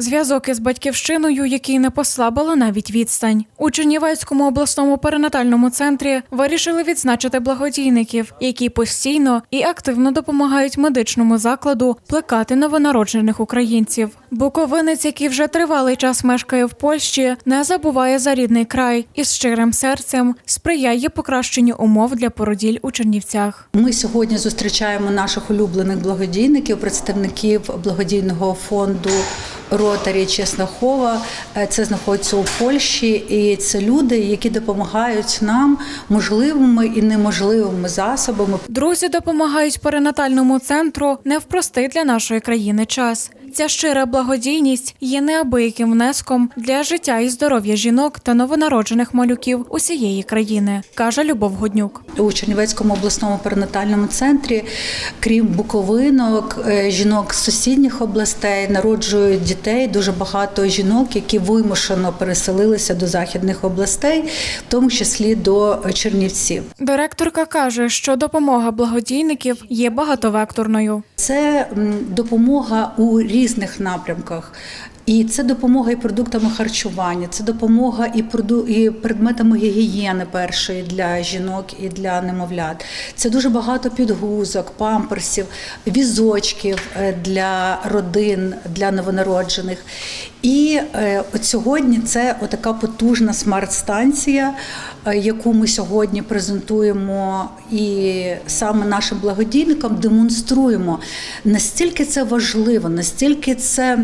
Зв'язок із батьківщиною, який не послабила навіть відстань. У Чернівецькому обласному перинатальному центрі вирішили відзначити благодійників, які постійно і активно допомагають медичному закладу плекати новонароджених українців. Буковинець, який вже тривалий час мешкає в Польщі, не забуває за рідний край і з щирим серцем сприяє покращенню умов для породіль у Чернівцях. Ми сьогодні зустрічаємо наших улюблених благодійників, представників благодійного фонду Ротарі Чеснохова. Е, Це знаходиться у Польщі, і це люди, які допомагають нам можливими і неможливими засобами. Друзі допомагають перинатальному центру не в простий для нашої країни час. Ця щира благодійність є неабияким внеском для життя і здоров'я жінок та новонароджених малюків усієї країни, каже Любов Годнюк. У Чернівецькому обласному перинатальному центрі, крім буковинок, е, жінок з сусідніх областей народжують дітей. Дуже багато жінок, які вимушено переселилися до західних областей, в тому числі до Чернівців. Директорка каже, що допомога благодійників є багатовекторною. Це допомога у різних напрямках. І це допомога і продуктами харчування, це допомога і і предметами гігієни першої для жінок і для немовлят. Це дуже багато підгузок, памперсів, візочків е, для родин, для новонароджених. І е, от сьогодні це отака потужна смарт-станція, яку ми сьогодні презентуємо і саме нашим благодійникам демонструємо, настільки це важливо, настільки це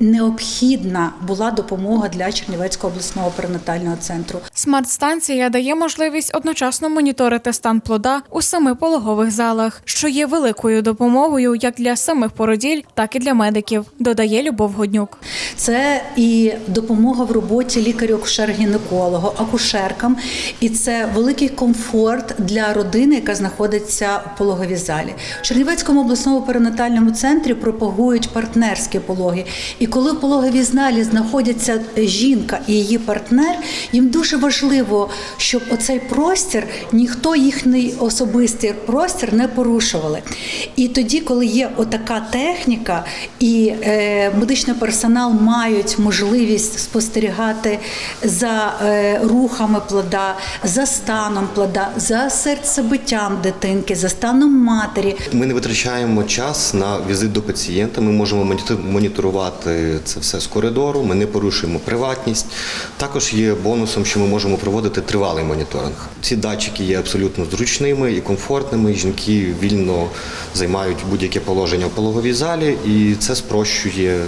необхідна була допомога для Чернівецького обласного перинатального центру. Смарт-станція дає можливість одночасно моніторити стан плода у семи пологових залах, що є великою допомогою як для самих породіль, так і для медиків, додає Любов Годнюк. Це і допомога в роботі лікарю-акушер-гінекологу, акушеркам, і це великий комфорт для родини, яка знаходиться у пологовій залі. В Чернівецькому обласному перинатальному центрі пропагують партнерські пологи. І коли в пологовій залі знаходяться жінка і її партнер, їм дуже важливо, щоб оцей простір ніхто їхній особистий простір не порушували. І тоді, коли є отака техніка, і е, медичний персонал мають можливість спостерігати за е, рухами плода, за станом плода, за серцебиттям дитинки, за станом матері, Ми не витрачаємо час на візит до пацієнта. Ми можемо монітор- моніторувати це все з коридору. Ми не порушуємо приватність. Також є бонусом, що ми можемо проводити тривалий моніторинг. Ці датчики є абсолютно зручними і комфортними. Жінки вільно займають будь-яке положення в пологовій залі, і це спрощує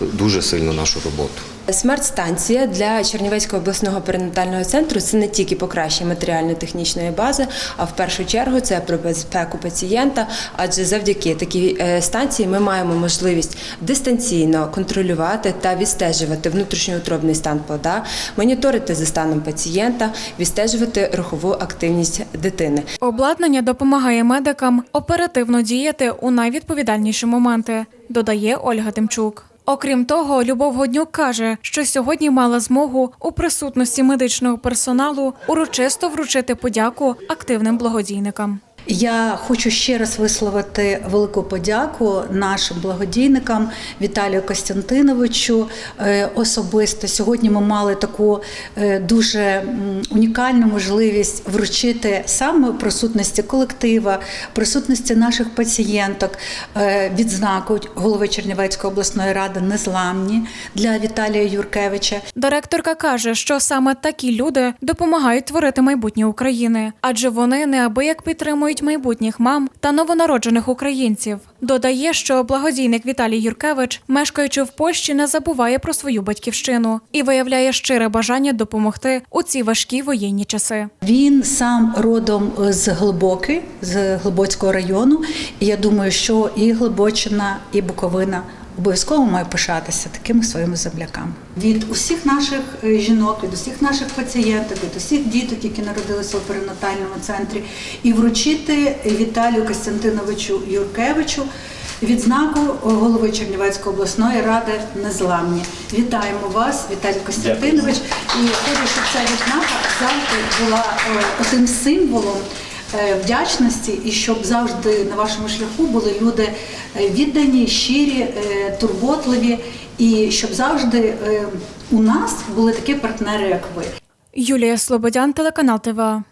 дуже сильно нашу роботу. Смарт-станція для Чернівецького обласного перинатального центру це не тільки покращення матеріально-технічної бази, а в першу чергу це про безпеку пацієнта. Адже завдяки такій е, станції ми маємо можливість дистанційно контролювати та відстежувати внутрішньоутробний стан плода, моніторити за станом пацієнта, відстежувати рухову активність дитини. Обладнання допомагає медикам оперативно діяти у найвідповідальніші моменти, додає Ольга Тимчук. Окрім того, Любов Годнюк каже, що сьогодні мала змогу у присутності медичного персоналу урочисто вручити подяку активним благодійникам. Я хочу ще раз висловити велику подяку нашим благодійникам Віталію Костянтиновичу. Е, Особисто сьогодні ми мали таку е, дуже унікальну можливість вручити саме присутності колектива, присутності наших пацієнток е, відзнаку голови Чернівецької обласної ради незламні для Віталія Юркевича. Директорка каже, що саме такі люди допомагають творити майбутнє України, адже вони неабияк підтримують майбутніх мам та новонароджених українців. Додає, що благодійник Віталій Юркевич, мешкаючи в Польщі, не забуває про свою батьківщину і виявляє щире бажання допомогти у ці важкі воєнні часи. Він сам родом з Глибоки, з Глибоцького району. І я думаю, що і Глибочина, і Буковина обов'язково має пишатися такими своїми земляками. Від усіх наших е, жінок, від усіх наших пацієнток, від усіх діток, які народилися у перинатальному центрі, і вручити Віталію Костянтиновичу Юркевичу. Відзнаку голови Чернівецької обласної ради незламні. Вітаємо вас, Віталій Костянтинович. І хочу, щоб ця відзнака завжди була е, тим символом вдячності, і щоб завжди на вашому шляху були люди е, віддані, щирі, е, турботливі і щоб завжди е, у нас були такі партнери, як ви. Юлія Слободян, телеканал ТВА.